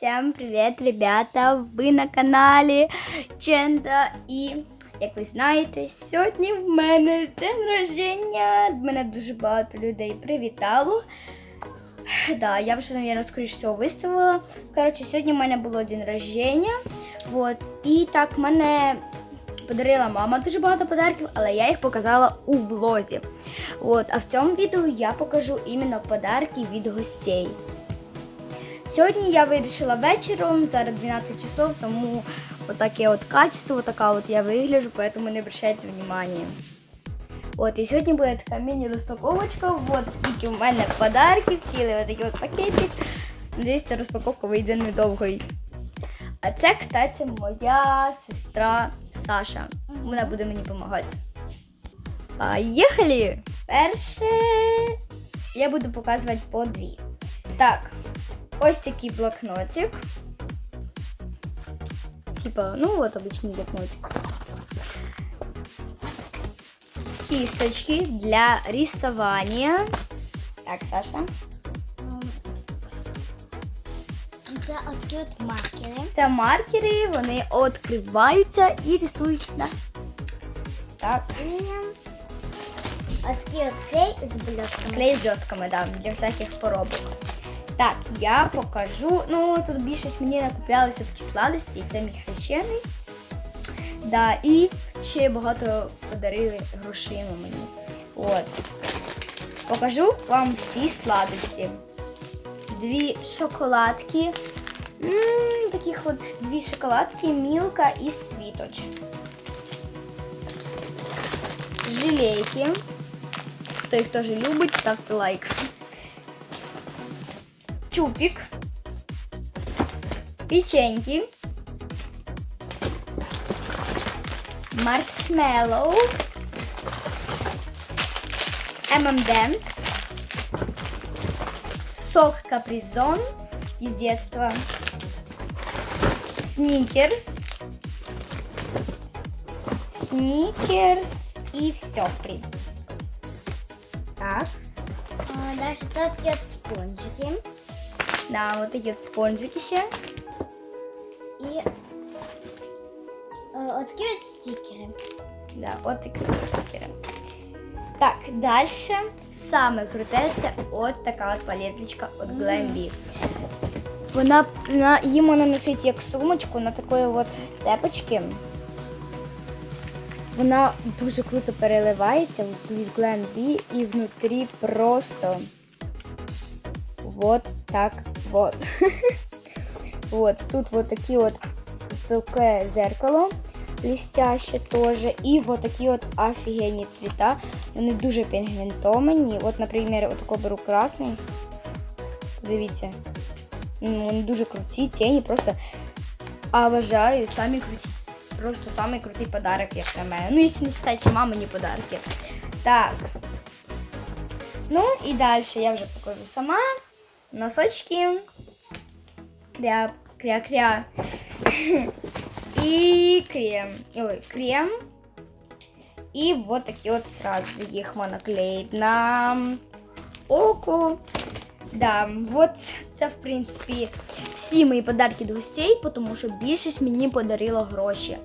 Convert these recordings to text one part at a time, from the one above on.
Всем привет, ребята! Ви на каналі Ченда і, як ви знаєте, сьогодні в мене день рождення. Мене дуже багато людей привітало. Да, я вже, мабуть, скоріше всього виставила. Коротше, сьогодні в мене було день рождення. Вот. І так, мене подарила мама дуже багато подарків, але я їх показала у влозі. От, а в цьому відео я покажу іменно подарки від гостей. Сьогодні я вирішила вечором, зараз 12 часов, тому отаке от качество, така от я вигляжу, поэтому не обращайте внимания. От, і сьогодні буде така міні-розпаковочка. От скільки в мене подарків, цілий отакий от пакетик. Надіюсь, ця розпаковка вийде недовгою. А це, кстати, моя сестра Саша. Вона буде мені допомагати. Поїхали! Перше я буду показувати по дві. Так, ось такий блокнотик. Типа, ну вот обычный блокнотик. Кисточки для рисования. Так, Саша. Це такі от маркери. Це маркери, вони відкриваються і рисують. Да? Так. І такі от клей з блістками. Клей з дьотками, да, для всяких поробок. Так, я покажу. Ну, тут більшість мені накуплялися такі сладості, це мій хрещений. Да, і ще багато подарили грошима мені. От. Покажу вам всі сладості. Дві шоколадки. М, таких от дві шоколадки, мілка і світоч. Жилейки. Хто їх теж любить, ставте лайк. Чупик. Печеньки. Маршмеллоу. M&M's. Сок капризон из детства. Сникерс. Сникерс и все, в принципе. Так. А, такі от спонжики. Да, вот такие вот спонжики ще. І е, от такі от стікери. Да, от такі от стикери. Так, дальше саме круте це от така от палетличка від Glambi. Вона на її можна носити як сумочку на такої от цепочки. Вона дуже круто переливається від Glambi і внутрі просто вот так вот. вот, тут вот такі от таке зеркало блестяще тоже. І вот такі от офігенні цвіта. Вони дуже пігментовані. От, наприклад, отако беру красний. Дивіться. Вони дуже круті, ціні просто обожаю. Самі круті. Просто самий крутий подарок, як на. Ну, якщо не вважати мамині подарки. Так. Ну і далі я вже покажу сама. Носочки. Кря, кря-кря. И крем. Ой, крем. И вот такие вот сразу их можно на око. Да, вот це, в принципі, всі мої подарки гостей, тому що більшість мені подарила гроші.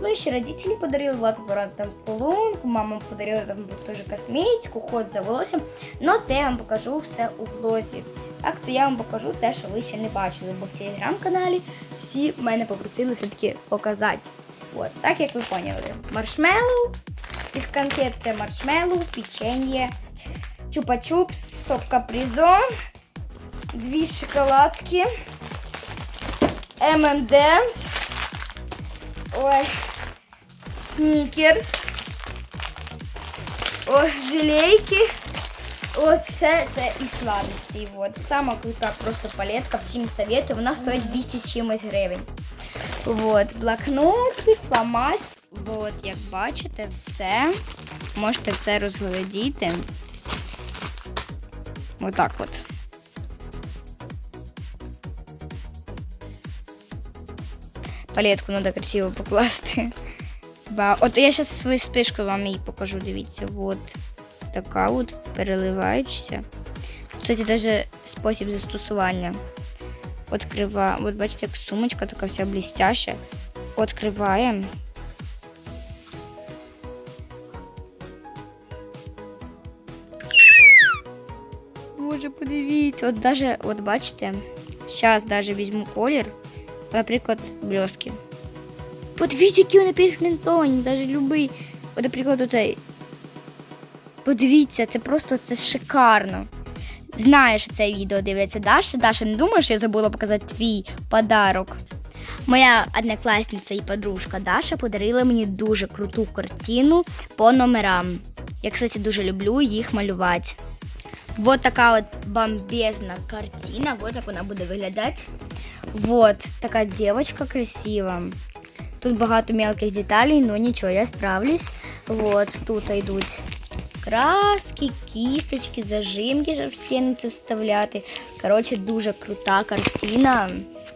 Ну і ще родителі подарили, Влад брат там колонку, мама подарила там теж косметику, ход за волоссям. Ну це я вам покажу все у влозі. Так, то я вам покажу те, що ви ще не бачили, бо в телеграм-каналі всі мене попросили все-таки показати. От, так як ви поняли. Маршмеллоу. Із конфет це маршмеллоу, печенье, чупа-чупс, сок капризон, дві шоколадки, M&M's, ой, снікерс, ой, желейки. Ось це, і сладості. От. Сама крута просто палетка, всім советую. Вона стоїть 200 з чимось гривень. От, блокнотик, фломастер. От, як бачите, все. Можете все розглядіти. Отак от. Палетку треба красиво покласти. Ба. От я зараз свою спишку вам її покажу, дивіться. От така от переливаючася. Кстати, даже спосіб застосування. Откриваємо. От бачите, як сумочка така вся блістяща. Откриваємо. Боже, подивіться, от даже, от бачите, зараз даже візьму колір, наприклад, бльоски. Подивіться, які вони пігментовані, навіть любий. От, наприклад, оцей. Подивіться, це просто це шикарно. Знаєш, що це відео дивиться Даша. Даша, не думаєш, я забула показати твій подарок. Моя однокласниця і подружка Даша подарила мені дуже круту картину по номерам. Я, кстати, дуже люблю їх малювати. Вот така от бомбезна картина. Вот як вона буде виглядати. Вот така дівчинка красива. Тут багато мелких деталей, але нічого, я справлюсь. Вот, тут йдуть краски, кісточки, зажимки, щоб в стіну це вставляти. Коротше, дуже крута картина.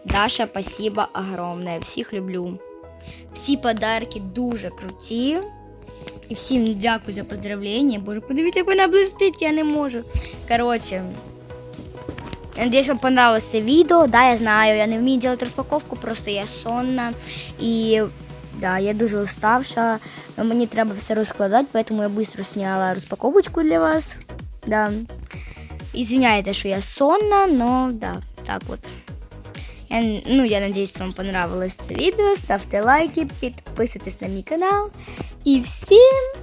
Даша, спасибо огромне. Всіх люблю. Всі подарки дуже круті. І всім дякую за поздравлення. Боже, подивіться, як вона блистить, я не можу. Коротше, Надеюсь, вам понравилось це відео. Да, я знаю, я не вмію делать розпаковку, просто я сонна. І да, я дуже уставша. Но мені треба все розкладати, поэтому я быстро сняла розпаковочку для вас. Да. Извиняйте, що я сонна, но да, так вот. Я, ну, я надеюсь, вам понравилось це відео. Ставте лайки, підписуйтесь на мій канал. І всім